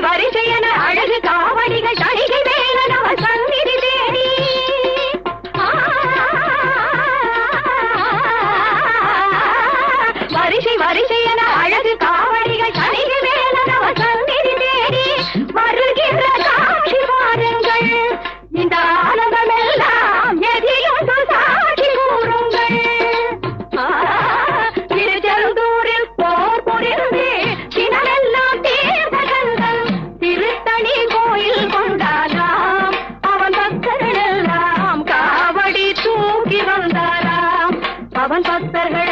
வரிசையன அழகு காவடிகள் சளிகை பக்தர்கள்